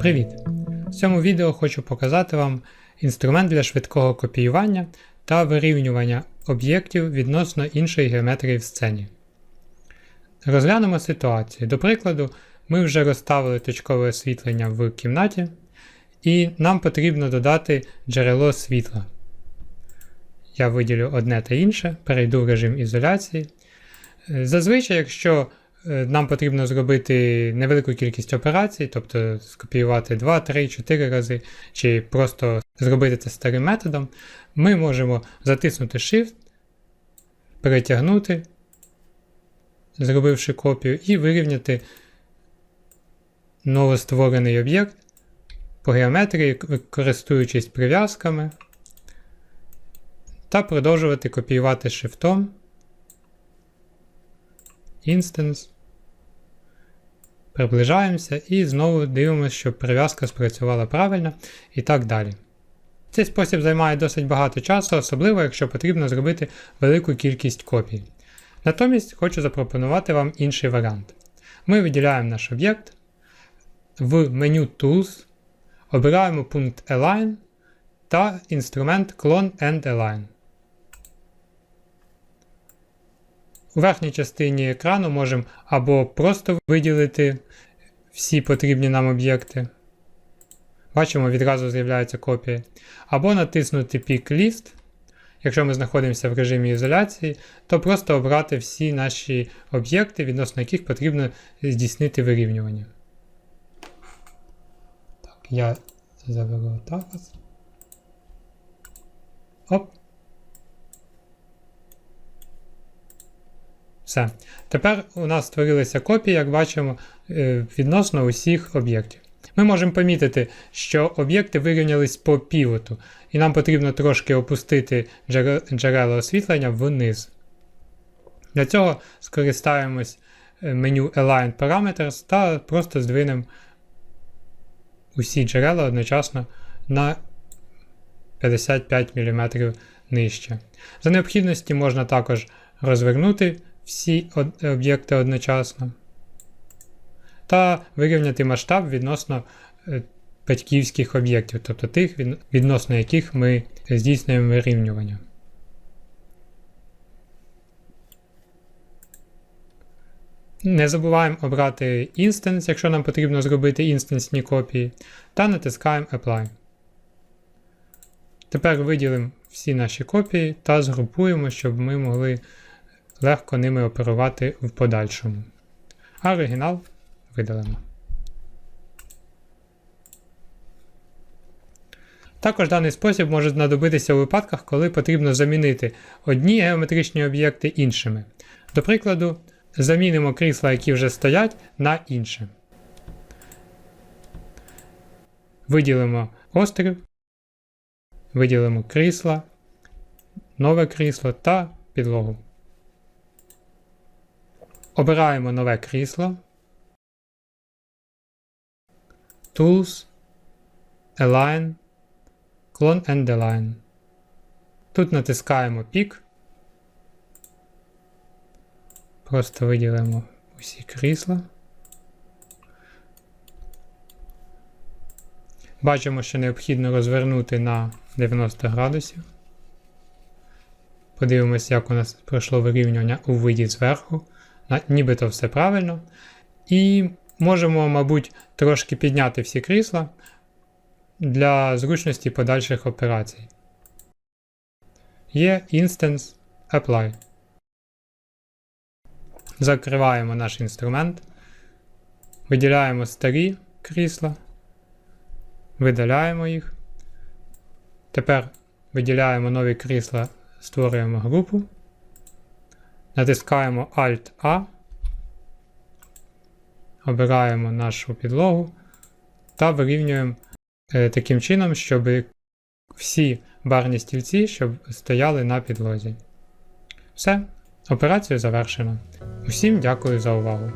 Привіт! В цьому відео хочу показати вам інструмент для швидкого копіювання та вирівнювання об'єктів відносно іншої геометрії в сцені. Розглянемо ситуацію. До прикладу, ми вже розставили точкове освітлення в кімнаті, і нам потрібно додати джерело світла. Я виділю одне та інше, перейду в режим ізоляції. Е, Зазвичай, якщо нам потрібно зробити невелику кількість операцій, тобто скопіювати 2, 3, 4 рази, чи просто зробити це старим методом, ми можемо затиснути Shift, перетягнути, зробивши копію, і вирівняти новостворений об'єкт по геометрії, користуючись прив'язками, та продовжувати копіювати шрифтом. Instance. Приближаємося і знову дивимося, щоб прив'язка спрацювала правильно і так далі. Цей спосіб займає досить багато часу, особливо якщо потрібно зробити велику кількість копій. Натомість хочу запропонувати вам інший варіант. Ми виділяємо наш об'єкт, в меню Tools обираємо пункт Align та інструмент Clone and Align. У верхній частині екрану можемо або просто виділити всі потрібні нам об'єкти. Бачимо, відразу з'являється копія. Або натиснути Pick List. Якщо ми знаходимося в режимі ізоляції, то просто обрати всі наші об'єкти, відносно яких потрібно здійснити вирівнювання. Так, я заберу так. Оп. Все. Тепер у нас створилися копії, як бачимо, е, відносно усіх об'єктів. Ми можемо помітити, що об'єкти вирівнялись по півоту, і нам потрібно трошки опустити джерело освітлення вниз. Для цього скористаємось е, меню Align Parameters та просто здвинемо усі джерела одночасно на 55 мм нижче. За необхідності можна також розвернути всі об'єкти одночасно. Та вирівняти масштаб відносно е, батьківських об'єктів, тобто тих, відносно яких ми здійснюємо вирівнювання. Не забуваємо обрати Instance, якщо нам потрібно зробити інстансні копії, та натискаємо Apply. Тепер виділимо всі наші копії та згрупуємо, щоб ми могли легко ними оперувати в подальшому. А оригінал видалимо. Також даний спосіб може знадобитися у випадках, коли потрібно замінити одні геометричні об'єкти іншими. До прикладу, замінимо крісла, які вже стоять, на інше. Виділимо острів, виділимо крісла, нове крісло та підлогу. Обираємо нове крісло. Tools, Align, Clone and Align. Тут натискаємо пік. Просто виділимо усі крісла. Бачимо, що необхідно розвернути на 90 градусів. Подивимося, як у нас пройшло вирівнювання у виді зверху нібито все правильно. І можемо, мабуть, трошки підняти всі крісла для зручності подальших операцій. Є Instance Apply. Закриваємо наш інструмент. Виділяємо старі крісла, видаляємо їх. Тепер виділяємо нові крісла, створюємо групу. Натискаємо Alt-A, обираємо нашу підлогу та вирівнюємо е, таким чином, щоб всі барні стільці щоб стояли на підлозі. Все, операцію завершено. Усім дякую за увагу.